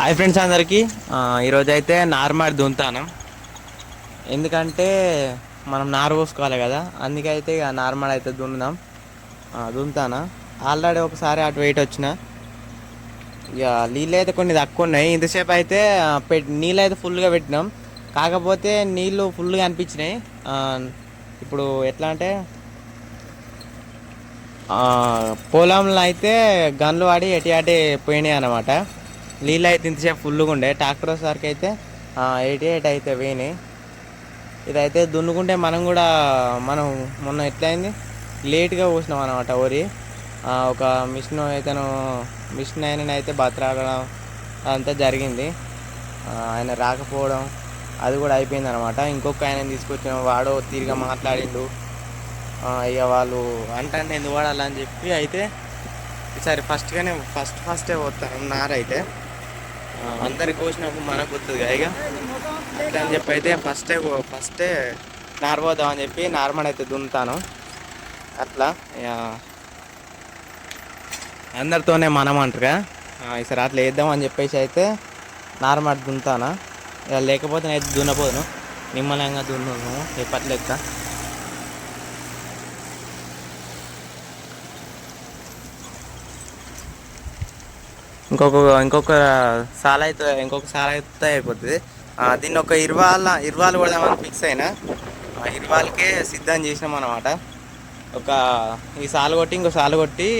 Hi friends అందరికీ. ఈరోజు అయితే నార్మల్ దుంతాను. ఎందుకంటే మనం నారు పోసుకోవాలి కదా అందుకే అయితే ఇక నార్మల్ అయితే దున్నుదాం దున్తానా ఆల్రెడీ ఒకసారి అటు వెయిట్ వచ్చిన. ఇక నీళ్ళు అయితే కొన్ని తక్కువ ఉన్నాయి. ఇంతసేపు అయితే పెట్ నీళ్ళు అయితే ఫుల్గా పెట్టినాం. కాకపోతే నీళ్ళు ఫుల్గా అనిపించినాయి. ఇప్పుడు ఎట్లా అంటే పొలంలో అయితే గన్లు వాడి ఎటి అటి పోయినాయి అన్నమాట. నీళ్ళు అయితే ఇంతసేపు ఫుల్గా ఉండే. ట్రాక్టర్ వచ్చేసరికి అయితే ఎయిటీ ఎయిట్ అయితే పోయినాయి. ఇదైతే దున్నుకుంటే మనం కూడా మనం మొన్న ఎట్లయింది? లేట్గా పోసినాం అనమాట వరి. ఒక మిషన్ అయితేను మిషన్ ఆయన అయితే బతరాడడం అంతా జరిగింది. ఆయన రాకపోవడం అది కూడా అయిపోయింది అనమాట ఇంకొక ఆయన తీసుకొచ్చిన వాడో తిరిగా మాట్లాడిండు. ఇక వాళ్ళు అంటే ఎందుకు వాడాలని చెప్పి అయితే ఈసారి ఫస్ట్గానే ఫస్ట్ ఫస్టే పోతాను నారైతే. అందరు అందరికి కోసినప్పుడు మనకు వస్తుంది ఇక అట్లా అని చెప్పి అయితే ఫస్టే ఫస్టే నార్పోదాం అని చెప్పి నార్మల్ అయితే దున్నుతాను. అట్లా ఇక. అందరితోనే మనం అంటారుగా ఈసారి అట్లా వేద్దాం అని చెప్పేసి అయితే నార్మల్ దున్నుతాను. ఇలా లేకపోతే నేను అయితే దున్నపోదును నిమ్మలంగా దున్ను ఎప్పటి ఇంకొక ఇంకొక సాల అయితే ఇంకొక సాల అయితే అయిపోతుంది దీన్ని ఒక ఇరవాల ఇరవాలు కొడదామని ఫిక్స్ అయినా ఆ ఇరవాలకే సిద్ధం చేసినాం అనమాట ఒక ఈ సాలు కొట్టి ఇంకో సాలు కొట్టి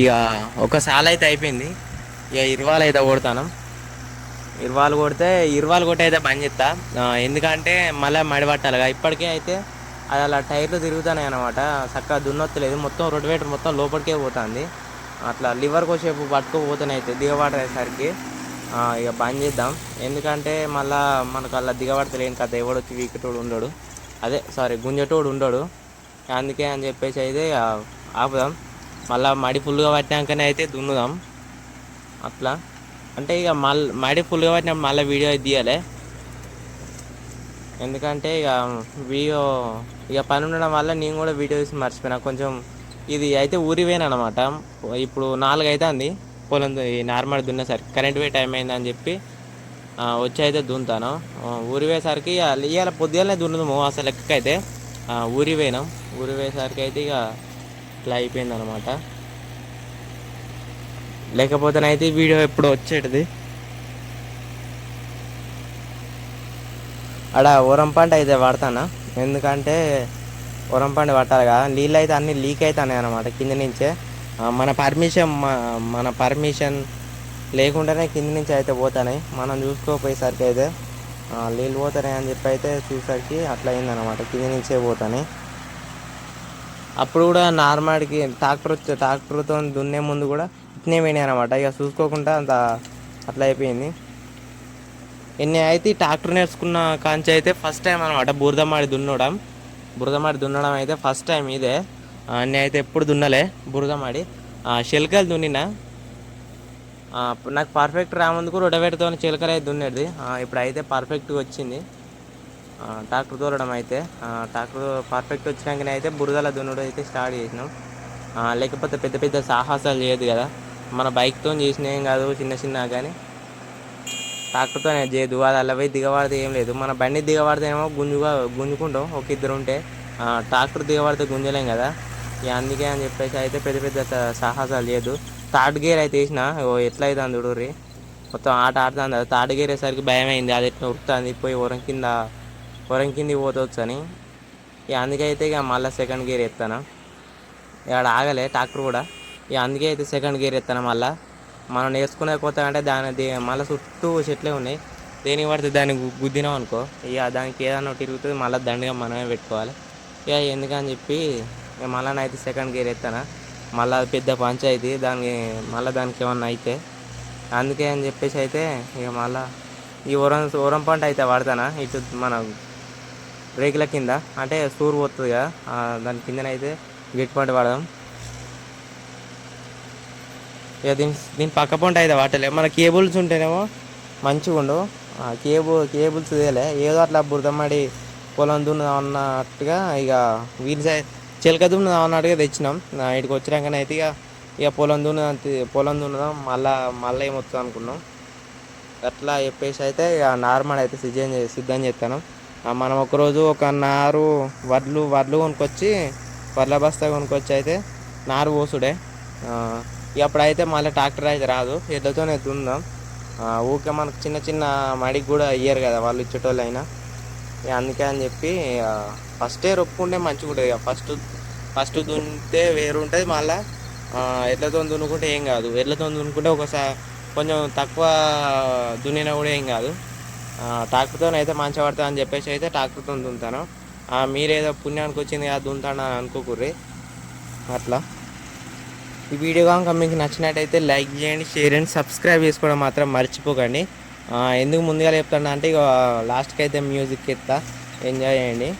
ఇక ఒక సాల అయితే అయిపోయింది. ఇక ఇరవాలు అయితే కొడతాను. ఇరవాలు కొడితే ఇరవాలు కొట్టి అయితే బంద్ చేస్తా ఎందుకంటే మళ్ళీ మడి పట్టాలిగా ఇప్పటికే అయితే అది అలా టైర్లు తిరుగుతున్నాయి అనమాట చక్కగా దున్నొత్తలేదు. మొత్తం రొటివేటర్ మొత్తం లోపలికే పోతుంది. అట్లా లివర్ కోసేపు పట్టుకోపోతున్నాయి అయితే దిగబడేసరికి ఇక బంద్ చేద్దాం. ఎందుకంటే మళ్ళా మనకు అలా దిగబడతలేని కథ. ఎవడొచ్చి వీకటోడు ఉండడు. అదే సారీ గుంజటోడు ఉండడు. అందుకే అని చెప్పేసి అయితే ఇక ఆపుదాం. మళ్ళీ మడి ఫుల్గా పట్టినాకనే అయితే దున్నుదాం. అట్లా. అంటే ఇక మళ్ళీ మడి ఫుల్గా పట్టినప్పుడు మళ్ళీ వీడియో అయితే తీయాలి. ఎందుకంటే ఇక వీడియో ఇక పని ఉండడం వల్ల నేను కూడా వీడియో తీసి మర్చిపోయినా. కొంచెం ఇది అయితే ఊరి అనమాట ఇప్పుడు నాలుగు అవుతుంది పొలం నార్మల్ దున్నేసరికి. కరెంట్ వే టైం అయిందని చెప్పి వచ్చి అయితే దున్నుతాను. ఊరివేసరికి ఊరి ఇక ఇవాళ పొద్దుగానే దున్నదము. అసలు లెక్క అయితే ఊరివేసరికి ఊరి పోయినాం ఊరి అయితే ఇక ఇట్లా అయిపోయింది అనమాట లేకపోతేనైతే వీడియో ఎప్పుడు వచ్చేటిది. ఆడ ఓరం పంట అయితే వాడతానా ఎందుకంటే ఉరం పండు పట్టాలి కదా. నీళ్ళు అయితే అన్ని లీక్ అవుతున్నాయి అనమాట కింద నుంచే. మన పర్మిషన్ మన పర్మిషన్ లేకుండానే కింద నుంచి అయితే పోతున్నాయి. మనం చూసుకోపోయేసరికి అయితే నీళ్ళు పోతున్నాయి అని చెప్పి అయితే చూసరికి అట్లా అయిందనమాట కింద నుంచే పోతున్నాయి. అప్పుడు కూడా నార్మల్కి ట్రాక్టర్ వచ్చే ట్రాక్టర్తో దున్నే ముందు కూడా ఇట్నే పోయినాయి అనమాట ఇక చూసుకోకుండా అంత అట్లా అయిపోయింది. ఎన్ని అయితే ట్రాక్టర్ నేర్చుకున్న కాంచి అయితే ఫస్ట్ టైం అనమాట బురదమాడి దున్నడం. బురదమాడి దున్నడం అయితే ఫస్ట్ టైం ఇదే. నేనైతే ఎప్పుడు దున్నలే బురదమాడి శిల్కలు దున్నినా. నాకు పర్ఫెక్ట్ రాముందుకు రొడవేటతో చిలకలు అయితే దున్నేది. ఇప్పుడు అయితే పర్ఫెక్ట్గా వచ్చింది. ట్రాక్టర్ దూరడం అయితే ట్రాక్టర్ పర్ఫెక్ట్ వచ్చినాకనే అయితే బురదల దున్నుడు అయితే స్టార్ట్ చేసినాం. లేకపోతే పెద్ద పెద్ద సాహసాలు చేయదు కదా. మన బైక్తో చేసిన ఏం కాదు చిన్న చిన్న కానీ. ట్రాక్టర్తో చేయదు అది అలా పోయి దిగబడితే ఏం లేదు. మన బండి దిగబడితేనేమో గుంజుగా గుంజుకుంటాం. ఒక ఇద్దరు ఉంటే ట్రాక్టర్ దిగబడితే గుంజలేం కదా. ఇక అందుకే అని చెప్పేసి అయితే పెద్ద పెద్ద సాహసాలు చేయదు థర్డ్ గేర్ అయితే వేసిన ఓ ఎట్లా అవుతుంది చూడుర్రి. మొత్తం ఆట ఆడుతుంది. అది థర్డ్ గేర్ వేసరికి భయం అయింది అది ఎట్లా ఉరుకుతుంది పోయి వరం కింద వరం కింది పోతవచ్చు అని ఇక అందుకైతే ఇక మళ్ళీ సెకండ్ గేర్ ఎత్తాను. ఇక్కడ ఆగలే ట్రాక్టర్ కూడా. ఇక అందుకే అయితే సెకండ్ గేర్ ఎత్తాను మళ్ళీ. మనం నేర్చుకునే కొత్త అంటే దాని దే- మళ్ళీ చుట్టూ చెట్లే ఉన్నాయి. దేనికి పడితే దాన్ని గుద్దినాం అనుకో. ఇక దానికి ఏదైనా తిరుగుతుంది మళ్ళీ దండిగా మనమే పెట్టుకోవాలి. ఇక ఎందుకని చెప్పి ఇక మళ్ళీ అయితే సెకండ్ గేర్ ఎత్తాను. మళ్ళీ అది పెద్ద పంచాయతీ దానికి మళ్ళీ దానికి ఏమన్నా అయితే. అందుకే అని చెప్పేసి అయితే ఇక మళ్ళీ ఈ ఉరం ఉరం పంట అయితే వాడతానా ఇటు మన రేకుల కింద అంటే సూరు పోతుంది కదా దాని కిందనైతే గిట్ పాయింట్ వాడదాం. ఇక దీని దీని పక్క పంట అయితే వాటలే మన కేబుల్స్ ఉంటేనేమో మంచిగా ఉండవు. ఆ కేబుల్ కేబుల్స్ ఇదేలే ఏదో అట్లా బురదమ్మడి పొలం దున్నుదాం అన్నట్టుగా ఇక వీరి సైడ్ చిలక దున్నుదాం అన్నట్టుగా తెచ్చినాం. నా ఇక్కడికి వచ్చినాకనే అయితే ఇక ఇక పొలం దున్నుదాం పొలం దున్నుదాం మళ్ళా మళ్ళీ ఏమొస్తుంది అనుకున్నాం అట్లా చెప్పేసి అయితే ఇక నార్మల్ అయితే సిద్ధం సిద్ధం చేస్తాను మనం ఒకరోజు ఒక నారు వడ్లు వడ్లు కొనుక్కొచ్చి వడ్ల బస్తా కొనుక్కొచ్చి అయితే నారు పోసుడే. ఇక అప్పుడైతే మళ్ళీ ట్రాక్టర్ అయితే రాదు. ఎడ్లతోనే దుందాం ఊరికే మనకు చిన్న చిన్న మడికి కూడా ఇయ్యరు కదా వాళ్ళు ఇచ్చేటోళ్ళు అయినా ఇక అందుకే అని చెప్పి ఫస్టే రొప్పుకుంటే మంచిగా ఉంటుంది. ఇక ఫస్ట్ ఫస్ట్ దున్నితే వేరు ఉంటుంది. మళ్ళీ ఎడ్లతో దున్నుకుంటే ఏం కాదు. ఎడ్లతో దున్నుకుంటే ఒకసారి కొంచెం తక్కువ దున్నినా కూడా ఏం కాదు. ట్రాక్టర్తో అయితే మంచిగా పడుతుంది అని చెప్పేసి అయితే ట్రాక్టర్తో దుంతాను మీరేదో పుణ్యానికి వచ్చింది కదా దుంతాను అని అనుకోకుర్రి. అట్లా. ఈ వీడియో కనుక మీకు నచ్చినట్టయితే లైక్ చేయండి షేర్ చేయండి సబ్స్క్రైబ్ చేసుకోవడం మాత్రం మర్చిపోకండి. ఎందుకు ముందుగా చెప్తాను అంటే ఇక లాస్ట్కి అయితే మ్యూజిక్ ఎత్తా. ఎంజాయ్ చేయండి.